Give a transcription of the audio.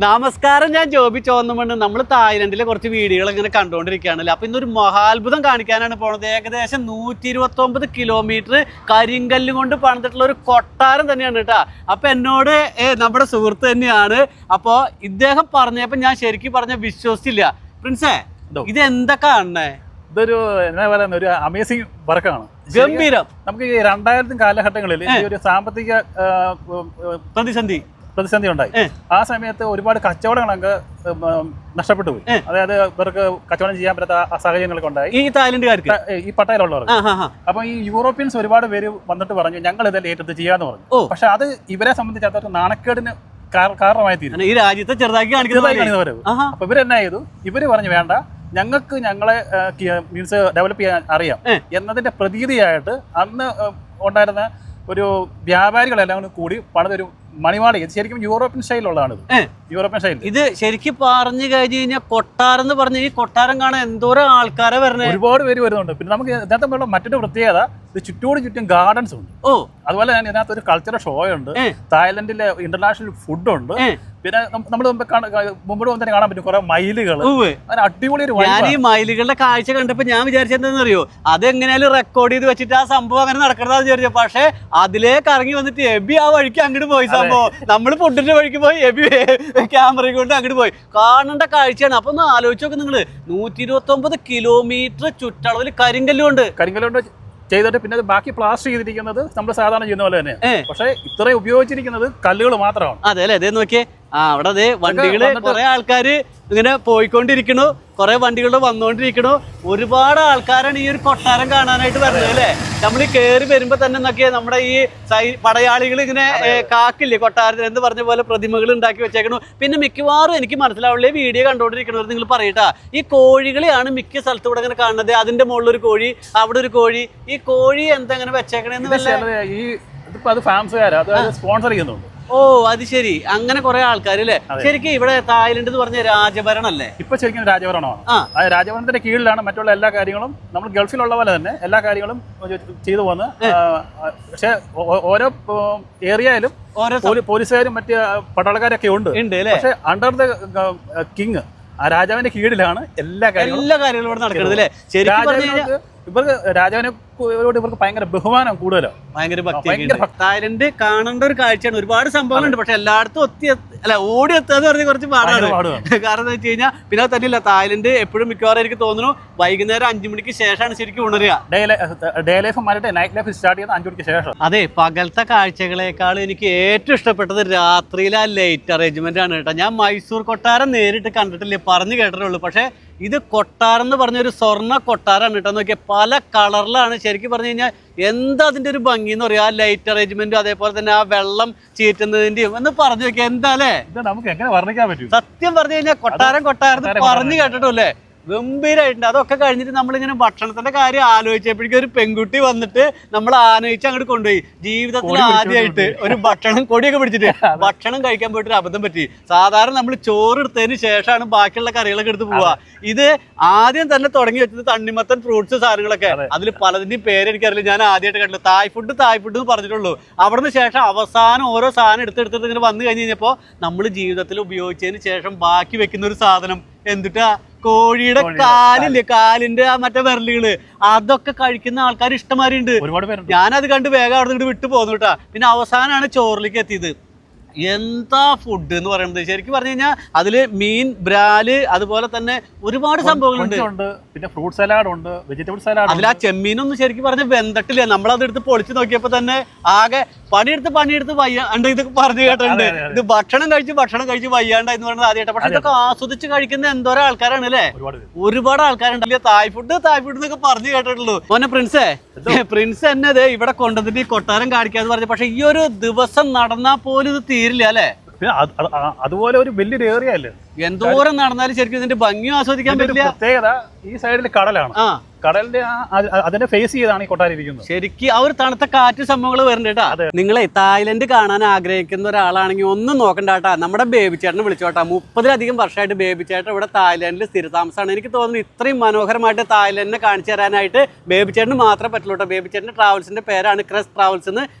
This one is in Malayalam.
നമസ്കാരം ഞാൻ ജോബി ചോന്നമണ്ണ്. നമ്മൾ തായ്ലൻഡിലെ കുറച്ച് വീഡിയോകൾ ഇങ്ങനെ കണ്ടുകൊണ്ടിരിക്കുകയാണല്ലോ? അപ്പൊ ഇന്നൊരു മഹാത്ഭുതം കാണിക്കാനാണ് പോണത്. ഏകദേശം നൂറ്റി ഇരുപത്തി ഒമ്പത് കിലോമീറ്റർ കരിങ്കല്ലും കൊണ്ട് പണിതിട്ടുള്ള ഒരു കൊട്ടാരം തന്നെയാണ് കേട്ടാ. അപ്പൊ എന്നോട് നമ്മുടെ സുഹൃത്ത് തന്നെയാണ്. അപ്പോ ഇദ്ദേഹം പറഞ്ഞപ്പോ ഞാൻ ശരിക്കും പറഞ്ഞ വിശ്വസിച്ചില്ല. പ്രിൻസേ ഇത് എന്താ കാണണേ ഇതൊരു എന്നാ പറയുന്ന ഒരു അമേസിങ് വർക്കാണ് ഗംഭീരം. നമുക്ക് ഈ രണ്ടായിരത്തി കാലഘട്ടങ്ങളിൽ ഈ ഒരു സാമ്പത്തിക പ്രതിസന്ധി. പ്രതിസന്ധി ഉണ്ടായി. ആ സമയത്ത് ഒരുപാട് കച്ചവടങ്ങളൊക്കെ നഷ്ടപ്പെട്ടു പോയി. അതായത് ഇവർക്ക് കച്ചവടം ചെയ്യാൻ പറ്റാത്ത സാഹചര്യങ്ങളൊക്കെ ഉണ്ടായി. ഈ തായ്ലൻഡുകാർക്ക്? ഈ പട്ടയിലുള്ളവർക്ക് അപ്പൊ ഈ യൂറോപ്യൻസ് ഒരുപാട് പേര് വന്നിട്ട് പറഞ്ഞു ഞങ്ങൾ ഇതെല്ലാം ഏറ്റെടുത്ത് ചെയ്യാന്ന് പറഞ്ഞു. പക്ഷെ അത് ഇവരെ സംബന്ധിച്ചിടത്തോളം നാണക്കേടിന് കാരണമായി തീരും. ഈ രാജ്യത്തെ ചെറുതാക്കി കാണിക്കുന്നത്. കാണിക്കുന്നവര് അപ്പൊ ഇവരെന്നാ ചെയ്തു? ഇവർ പറഞ്ഞു വേണ്ട ഞങ്ങൾക്ക് ഞങ്ങളെ മീൻസ് ഡെവലപ്പ് ചെയ്യാൻ അറിയാം. എന്നതിന്റെ പ്രതീതിയായിട്ട് അന്ന് ഉണ്ടായിരുന്ന ഒരു വ്യാപാരികളെല്ലാം കൂടി പണിതൊരു മണിമാടി ഇത് ശരിക്കും യൂറോപ്യൻ സ്റ്റൈലുള്ളതാണ് യൂറോപ്യൻ സ്റ്റൈൽ. ഇത് ശരിക്കും പറഞ്ഞു കഴിഞ്ഞു കഴിഞ്ഞാൽ കൊട്ടാരം എന്ന് പറഞ്ഞ ഈ കൊട്ടാരം കാണാൻ എന്തോരം ആൾക്കാരെ വരുന്നത് ഒരുപാട് പേര് വരുന്നുണ്ട്. പിന്നെ നമുക്ക് ഇതിനകത്ത് മറ്റൊരു പ്രത്യേകത ഇത് ചുറ്റോട് ചുറ്റും ഗാർഡൻസ് ഉണ്ട്. ഓ. അതുപോലെ തന്നെ ഇതിനകത്ത് ഒരു കൾച്ചറൽ ഷോ ഉണ്ട്. തായ്ലൻഡിലെ ഇന്റർനാഷണൽ ഫുഡ് ഉണ്ട്. പിന്നെ നമ്മൾ മുമ്പ് മുമ്പോട്ട് തന്നെ കാണാൻ പറ്റും കുറെ മൈലുകൾ. അടിപൊളി ഒരു ഞാൻ ഈ മൈലുകളുടെ കാഴ്ച കണ്ടപ്പോൾ ഞാൻ വിചാരിച്ചെന്താണെന്ന് അറിയോ അതെങ്ങനെയാലും റെക്കോർഡ് ചെയ്ത് വെച്ചിട്ട് ആ സംഭവം അങ്ങനെ നടക്കണതാന്ന് വിചാരിച്ചു. പക്ഷേ അതിലേക്ക് ഇറങ്ങി വന്നിട്ട് എബി ആ വഴിക്ക് അങ്ങോട്ട് പോയി സംഭവം നമ്മൾ ഫുഡിന്റെ വഴിക്ക് പോയി എബി ക്യാമറ കൊണ്ട് അങ്ങോട്ട് പോയി. കാണേണ്ട കാഴ്ചയാണ്. അപ്പൊ ഒന്ന് ആലോചിച്ച് നോക്ക് നിങ്ങൾ. നൂറ്റി ഇരുപത്തി ഒമ്പത് കിലോമീറ്റർ ചുറ്റളവിൽ കരിങ്കല്ലുണ്ട് കരിങ്കല്ലുണ്ട് ചെയ്തിട്ട് പിന്നെ അത് ബാക്കി പ്ലാസ്റ്റർ ചെയ്തിരിക്കുന്നത് നമ്മൾ സാധാരണ ചെയ്യുന്ന പോലെ തന്നെ. പക്ഷേ ഇത്രയും ഉപയോഗിച്ചിരിക്കുന്നത് കല്ലുകൾ മാത്രമാണ്. അതെ അല്ലേ? അതേ നോക്കിയേ. ആ അവിടെ അതെ വണ്ടികൾ കുറെ ആൾക്കാര് ഇങ്ങനെ പോയിക്കൊണ്ടിരിക്കണു കുറെ വണ്ടികൾ വന്നുകൊണ്ടിരിക്കണു ഒരുപാട് ആൾക്കാരാണ് ഈ ഒരു കൊട്ടാരം കാണാനായിട്ട് വരുന്നത് അല്ലേ? നമ്മൾ ഈ കയറി വരുമ്പോ തന്നെ എന്നൊക്കെ നമ്മുടെ ഈ സൈ പടയാളികൾ ഇങ്ങനെ കാക്കില്ലേ കൊട്ടാരത്തിൽ എന്ന് പറഞ്ഞ പോലെ പ്രതിമകൾ ഉണ്ടാക്കി വെച്ചേക്കണു. പിന്നെ മിക്കവാറും എനിക്ക് മനസ്സിലാവുള്ളേ വീഡിയോ കണ്ടുകൊണ്ടിരിക്കണവർ നിങ്ങൾ പറയട്ടാ. ഈ കോഴികളെയാണ് മിക്ക സ്ഥലത്തൂടെ ഇങ്ങനെ കാണുന്നത്. അതിന്റെ മുകളിൽ ഒരു കോഴി അവിടെ ഒരു കോഴി. ഈ കോഴി എന്താ ഇങ്ങനെ വെച്ചേക്കണേന്ന് ഈ ഇതിപ്പോ അത് സ്പോൺസർ ചെയ്യുന്നുണ്ട്. ഓ അത് ശരി. അങ്ങനെ കുറെ ആൾക്കാർ അല്ലേ ശരിക്കും ഇവിടെ തായ്ലൻഡ് എന്ന് പറഞ്ഞ രാജഭരണം അല്ലേ? ഇപ്പൊ ശരിക്കും രാജഭരണമാണ് ആ. രാജഭരണത്തിന്റെ കീഴിലാണ് മറ്റുള്ള എല്ലാ കാര്യങ്ങളും. നമ്മൾ ഗൾഫിലുള്ള പോലെ തന്നെ എല്ലാ കാര്യങ്ങളും ചെയ്തു പോന്ന് പക്ഷെ ഓരോ ഏരിയയിലും പോലീസുകാരും മറ്റ് പട്ടാളക്കാരൊക്കെ ഉണ്ട്. പക്ഷെ അണ്ടർ ദ കിങ് ആ രാജാവിന്റെ കീഴിലാണ് എല്ലാ കാര്യങ്ങളും എല്ലാ കാര്യങ്ങളും ഇവിടെ നടക്കുന്നത് അല്ലേ? ശരിക്കും പറഞ്ഞു കഴിഞ്ഞാൽ രാജാവിനോട് ഇവർക്ക് ഭയങ്കര ബഹുമാനം കൂടുതലാണ് ഭയങ്കര ഭക്തി ഭയങ്കര ഭക്തി. തായ്ലൻഡ് കാണേണ്ട ഒരു കാഴ്ചയാണ്. ഒരുപാട് സംഭവങ്ങളുണ്ട്. പക്ഷെ എല്ലായിടത്തും ഒത്തി അല്ല ഓടി എത്താന്ന് പറഞ്ഞ കുറച്ച് പാടാണ്. കാരണം എന്താ വെച്ച് കഴിഞ്ഞാൽ പിന്നെ തന്നെയല്ല തായ്ലൻഡ് എപ്പോഴും മിക്കവാറും എനിക്ക് തോന്നുന്നു വൈകുന്നേരം അഞ്ചു മണിക്ക് ശേഷമാണ് ശരിക്കും ഉണരുക. ഡേ ലൈഫ് മാറിയിട്ട് നൈറ്റ് ലൈഫ് സ്റ്റാർട്ട് ചെയ്യുന്നത് അഞ്ചു മണിക്ക് ശേഷം അതെ പകലത്തെ കാഴ്ചകളെക്കാൾ എനിക്ക് ഏറ്റവും ഇഷ്ടപ്പെട്ടത് രാത്രിയിലെ ആ ലൈറ്റ് അറേഞ്ച്മെന്റ് ആണ് കേട്ടോ. ഞാൻ മൈസൂർ കൊട്ടാരം നേരിട്ട് കണ്ടിട്ടില്ല? പറഞ്ഞു കേട്ടേ ഉള്ളൂ പക്ഷേ ഇത് കൊട്ടാരം എന്ന് പറഞ്ഞൊരു സ്വർണ കൊട്ടാരമാണ് കേട്ടോ. നോക്കിയാൽ പല കളറിലാണ് ശരിക്കും പറഞ്ഞു കഴിഞ്ഞാൽ എന്താ അതിന്റെ ഒരു ഭംഗി എന്ന് പറയാ? ആ ലൈറ്റ് അറേഞ്ച്മെന്റും അതേപോലെ തന്നെ ആ വെള്ളം ചീറ്റുന്നതിന്റെയും എന്ന് പറഞ്ഞു നോക്കിയാൽ എന്താ അല്ലേ? നമുക്ക് എങ്ങനെ വർണിക്കാൻ പറ്റും? സത്യം പറഞ്ഞു കഴിഞ്ഞാൽ കൊട്ടാരം കൊട്ടാരം പറഞ്ഞു പറഞ്ഞു കേട്ടിട്ടില്ലേ ഗംഭീരമായിട്ടുണ്ട് അതൊക്കെ കഴിഞ്ഞിട്ട് നമ്മളിങ്ങനെ ഭക്ഷണത്തിന്റെ കാര്യം ആലോചിച്ചപ്പോഴേക്കും ഒരു പെൺകുട്ടി വന്നിട്ട് നമ്മൾ ആലോചിച്ച് അങ്ങോട്ട് കൊണ്ടുപോയി. ജീവിതത്തിൽ ആദ്യമായിട്ട് ഒരു ഭക്ഷണം കൊടിയൊക്കെ പിടിച്ചിട്ട് ഭക്ഷണം കഴിക്കാൻ പോയിട്ട് ഒരു അബദ്ധം പറ്റി. സാധാരണ നമ്മൾ ചോറ് എടുത്തതിന് ശേഷമാണ് ബാക്കിയുള്ള കറികളൊക്കെ എടുത്ത് പോവുക. ഇത് ആദ്യം തന്നെ തുടങ്ങി വെച്ചത് തണ്ണിമത്തൻ ഫ്രൂട്ട്സ് സാധനങ്ങളൊക്കെ. അതെ. അതിൽ പലതിന്റെയും പേര് എനിക്കറിയില്ല. ഞാൻ ആദ്യമായിട്ട് കണ്ടില്ല തായ് ഫുഡ് തായ് ഫുഡ് എന്ന് പറഞ്ഞിട്ടുള്ളൂ. അവിടുന്ന് ശേഷം അവസാനം ഓരോ സാധനം എടുത്തെടുത്തിട്ട് ഇങ്ങനെ വന്നു കഴിഞ്ഞ് കഴിഞ്ഞപ്പോൾ നമ്മൾ ജീവിതത്തിൽ ഉപയോഗിച്ചതിന് ശേഷം ബാക്കി വെക്കുന്ന ഒരു സാധനം. എന്തിട്ടാ? കോഴിയുടെ കാലില്ലേ? കാലിന്റെ ആ മറ്റേ വിരലുകൾ. അതൊക്കെ കഴിക്കുന്ന ആൾക്കാർ ഇഷ്ടമാരുണ്ട്. ഞാനത് കണ്ട് വേഗം അവിടെ നിന്ന് വിട്ടു പോന്നു കേട്ടാ പിന്നെ അവസാനമാണ് ചോറിലേക്ക് എത്തിയത്. എന്താ ഫുഡ് എന്ന് പറയുന്നത്? ശരിക്കും പറഞ്ഞു കഴിഞ്ഞാൽ അതിൽ മീൻ ബ്രാൽ അതുപോലെ തന്നെ ഒരുപാട് സംഭവങ്ങളുണ്ട്. പിന്നെ ഫ്രൂട്ട് സലാഡ് ഉണ്ട് വെജിറ്റബിൾ സലാഡ് അതിൽ ആ ചെമ്മീനൊന്നും ശരിക്കും പറഞ്ഞ വെന്തട്ടില്ല. നമ്മളത് എടുത്ത് പൊളിച്ചു നോക്കിയപ്പോ തന്നെ ആകെ പണിയെടുത്ത് പണിയെടുത്ത് വയ്യാണ്ട് ഇത് പറഞ്ഞു കേട്ടിട്ടുണ്ട്. ഇത് ഭക്ഷണം കഴിച്ച് ഭക്ഷണം കഴിച്ച് വയ്യാണ്ട എന്ന് പറയുന്നത് ആദ്യമായിട്ട്. പക്ഷെ. ഇതൊക്കെ ആസ്വദിച്ച് കഴിക്കുന്ന എന്തോരം ആൾക്കാരാണ് അല്ലേ? ഒരുപാട് ആൾക്കാരുണ്ട്. അല്ലെ ആൾക്കാരുണ്ടല്ലേ തായ് ഫുഡ് തായ് ഫുഡ് എന്നൊക്കെ പറഞ്ഞു കേട്ടിട്ടുള്ളൂ. മോനെ പ്രിൻസേ പ്രിൻസ് എന്നത് ഇവിടെ കൊണ്ടുവന്നിട്ട് ഈ കൊട്ടാരം കാണിക്കാന്ന് പറഞ്ഞു. പക്ഷെ ഈ ഒരു ദിവസം നടന്നാൽ പോലും ഇത് തീരില്ല അല്ലേ? പിന്നെ അത്- അത്- ആ- അതുപോലെ ഒരു വലിയൊരു ഏറിയ അല്ലേ? എന്തോരം നടന്നാലും ശരിക്കും ഇതിന്റെ ഭംഗിയും ആസ്വദിക്കാൻ ഇതിന്റെ ഒരു പറ്റില്ല. പ്രത്യേകത ഈ സൈഡിൽ കടലാണ്. ആ. കടലിന്റെ ആ അത് അതിനെ ഫേസ് ചെയ്താണ് ഈ കൊട്ടാരം ഇരിക്കുന്നത്. ശരിക്കും ആ ഒരു തണുത്ത കാറ്റ് സംഭവങ്ങൾ വരുന്നുണ്ട് കേട്ടാ. നിങ്ങളെ തായ്ലൻഡ് കാണാൻ ആഗ്രഹിക്കുന്ന ഒരാളാണെങ്കിൽ ഒന്നും നോക്കണ്ട കേട്ടാ. നമ്മുടെ ബേബി ചേട്ടനെ വിളിച്ചോട്ടാ മുപ്പതിലധികം വർഷമായിട്ട് ബേബി ചേട്ടൻ ഇവിടെ തായ്ലൻഡിൽ സ്ഥിരതാമസമാണ് എനിക്ക് തോന്നുന്നു ഇത്രയും മനോഹരമായിട്ട് തായ്ലൻഡിനെ കാണിച്ചു തരാനായിട്ട് ബേബി ചേട്ടന് മാത്രമേ പറ്റുള്ളൂ കേട്ടോ. ബേബി ചേട്ടന്റെ ട്രാവൽസിന്റെ പേരാണ് ക്രസ് ട്രാവൽസ് എന്ന്.